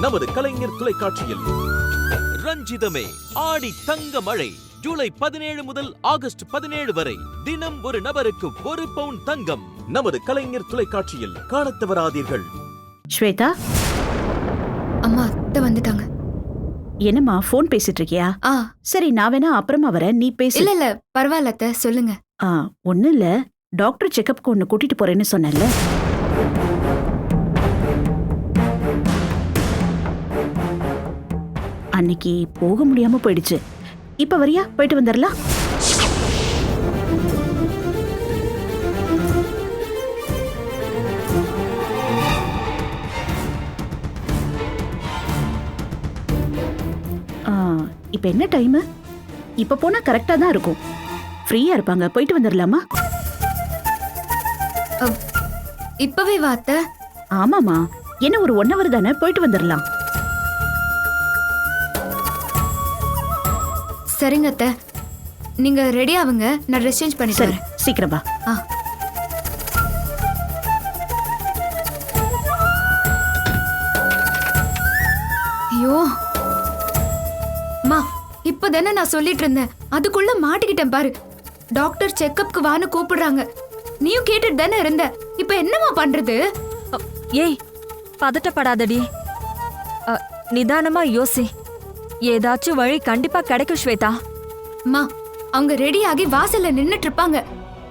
நமது கலைஞர் தொலைக்காட்சியில். ரஞ்சிதமே ஆடி தங்க மழை ஜூலை பதினேழு முதல் ஆகஸ்ட் பதினேழு வரை தினம் ஒரு நபருக்கு ஒரு பவுன் தங்கம். நமது கலைஞர் தொலைக்காட்சியில் காணத் தவறாதீர்கள். ஸ்வேதா? அம்மா அத்தை வந்துட்டாங்க. என்னம்மா ஃபோன் பேசிட்டு இருக்கியா ஆ. சரி நான் வேணா அப்புறமா வரேன் நீ பேசு. இல்ல இல்ல பரவாயில்ல அத்தை சொல்லுங்க. ஆ ஒண்ணும் இல்ல. டாக்டர் செக்கப்க்கு ஒன்னு கூட்டிட்டு போறேன்னு சொன்னேன்ல. அன்னைக்கு போக முடியாம போயிடுச்சு. இப்ப வரியா? போயிட்டு வந்துடலாம் ஆ, இப்ப என்ன டைம்? இப்ப போனா கரெக்டா தான் இருக்கும். ஃப்ரீயா இருப்பாங்க. போயிட்டு வந்துடலாமா இப்பவே வா அத்தை ஆமாமா என்ன ஒரு ஒன் ஹவர் தானே? போயிட்டு வந்துடலாம் சரிங்க அத்தை. நீங்க ரெடி ஆவுங்க நான் ட்ரெஸ் சேஞ்ச் பண்ணிட்டு சரி வரேன். சீக்கிரம் வா. ஆ. ஐயோ. அம்மா இப்பதானே நான் சொல்லிட்டு இருந்தேன். அதுக்குள்ள மாட்டிக்கிட்டேன் பாரு. டாக்டர் செக்கப்க்கு வான்னு கூப்பிடுறாங்க. நீயும் கேட்டுட்டு தானே இருந்த. இப்ப என்னம்மா பண்றது? ஏய் பதட்டப்படாதடி. நிதானமா யோசி. ஏதாச்சும் வழி கண்டிப்பா கிடைக்கும் ஸ்வேதா. அம்மா அவங்க ரெடி ஆகி வாசல்ல நின்னுட்டு இருப்பாங்க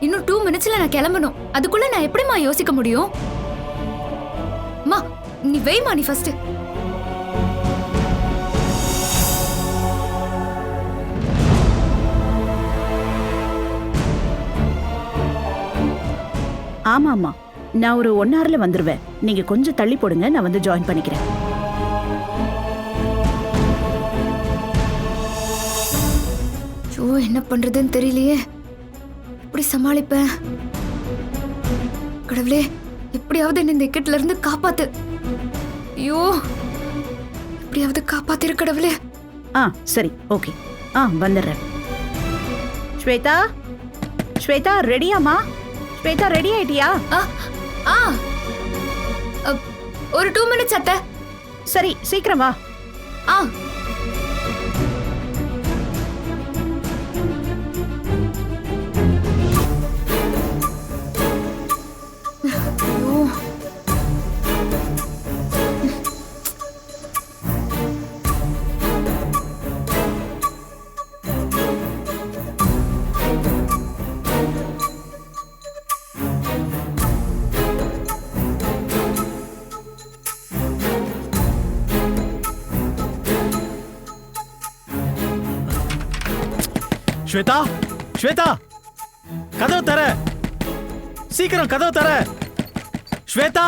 இன்னும் டூ மினிட்ஸ்ல நான் கிளம்பணும். அதுக்குள்ள நான் எப்படிம்மா யோசிக்க முடியும்? அம்மா நீ வெய்மா நீ ஃபர்ஸ்ட் ஆமா ஆமா நான் ஒரு ஒன் ஹவர்ல வந்துருவேன். நீங்க கொஞ்சம் தள்ளி போடுங்க நான் வந்து ஜாயின் பண்ணிக்கிறேன். ஐயோ என்ன பண்றதுன்னு தெரியலையே. எப்படி சமாளிப்பேன்? கடவுளே எப்படியாவது என்ன இந்த இக்கட்ல இருந்து காப்பாத்து. ஐயோ எப்படியாவது காப்பாத்திரு கடவுளே. ஆ சரி ஓகே. ஆ வந்துடுறேன். ஸ்வேதா? ஸ்வேதா ரெடியாமா ஸ்வேதா ரெடி ஆயிட்டியா? ஆ ஆ. ஒரு டூ மினிட்ஸ் அத்தை. சரி சீக்கிரம் வா. ஆ. ஸ்வேதா ஸ்வேதா கதவு தர. சீக்கிரம் கதவு தர. ஸ்வேதா.